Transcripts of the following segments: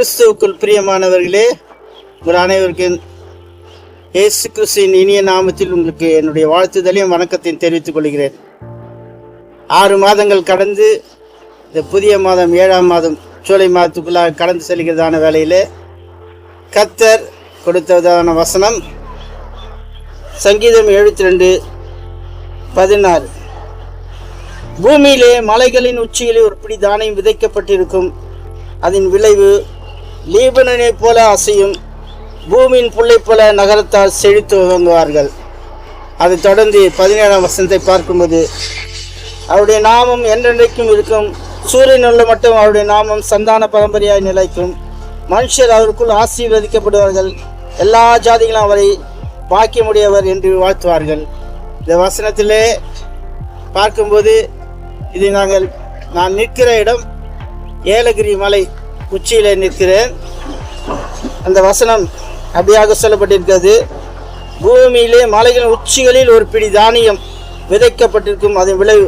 கிறிஸ்துவுக்குள் பிரியமானவர்களே உங்கள் அனைவருக்கும் இயேசு கிறிஸ்துவின் இனிய நாமத்தில் உங்களுக்கு என்னுடைய வாழ்த்துதலையும் வணக்கத்தையும் தெரிவித்துக் கொள்கிறேன். ஆறு மாதங்கள் கடந்து இந்த புதிய மாதம் ஏழாம் மாதம் ஜூலை மாதத்துக்குள்ளாக கடந்து செல்கிறதான வேலையில் கத்தர் கொடுத்ததான வசனம் சங்கீதம் எழுபத்தி ரெண்டு பதினாறு. பூமியிலே மலைகளின் உச்சியிலே ஒரு பிடி தானியம் விதைக்கப்பட்டிருக்கும். அதன் விளைவு லீபனனைப் போல அசையும் பூமியின் புள்ளை போல நகரத்தால் செழித்து துவங்குவார்கள் அதைத் தொடர்ந்து பதினேழாம் வசனத்தை பார்க்கும்போது அவருடைய நாமம் என்றென்றைக்கும் இருக்கும். சூரியன் உள்ள மட்டும் அவருடைய நாமம் சந்தான பரம்பரையாய் நிலைக்கும். மனுஷர் அவருக்குள் ஆசீர்வதிக்கப்படுவார்கள். எல்லா ஜாதிகளும் அவரை பாக்கியமுடையவர் என்று வாழ்த்துவார்கள். இந்த வசனத்திலே பார்க்கும்போது இது நாங்கள் நான் நிற்கிற இடம் ஏலகிரி மலை. உச்சியில் நிற்கிறேன். அந்த வசனம் அப்படியாக சொல்லப்பட்டிருக்கிறது. பூமியிலே மலைகளின் உச்சிகளில் ஒரு பிடி தானியம் விதைக்கப்பட்டிருக்கும். அதன் விளைவு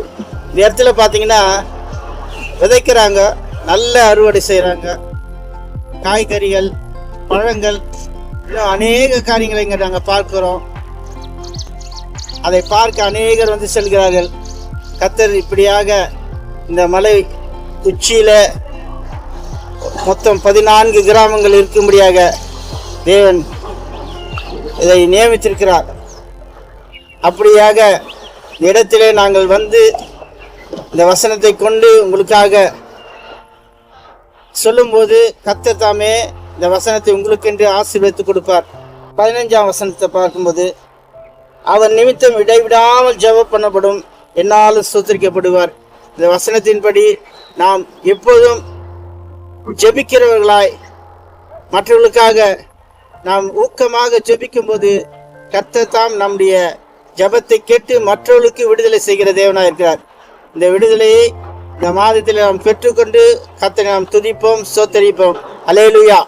இந்த இடத்துல பார்த்தீங்கன்னா விதைக்கிறாங்க நல்ல அறுவடை செய்கிறாங்க காய்கறிகள் பழங்கள் இன்னும் அநேக காரியங்களை இங்கே நாங்கள் பார்க்கிறோம். அதை பார்க்க அநேகர் வந்து செல்கிறார்கள். கத்தர் இப்படியாக இந்த மலை உச்சியில் மொத்தம் பதினான்கு கிராமங்கள் இருக்கும்படியாக தேவன் இதை நியமித்திருக்கிறார். அப்படியாக இடத்திலே நாங்கள் வந்து இந்த வசனத்தை கொண்டு உங்களுக்காக சொல்லும்போது கத்தர் தாமே இந்த வசனத்தை உங்களுக்கென்று ஆசீர்வதித்து கொடுப்பார். பதினஞ்சாம் வசனத்தை பார்க்கும்போது அவர் நிமித்தம் இடைவிடாமல் ஜெப பண்ணப்படும் என்னாலும் சுத்தரிக்கப்படுவார் இந்த வசனத்தின்படி நாம் எப்போதும் ஜெபிக்கிறவர்களாய் மற்றவர்களுக்காக நாம் ஊக்கமாக ஜெபிக்கும்போது கர்த்தர் தாம் நம்முடைய ஜெபத்தை கேட்டு மற்றவர்களுக்கு விடுதலை செய்கிற தேவனாக இருக்கிறார். இந்த விடுதலையை இந்த மாதத்தில் நாம் பெற்றுக்கொண்டு கர்த்தரை நாம் துதிப்போம் சோத்தரிப்போம் அலேலுயா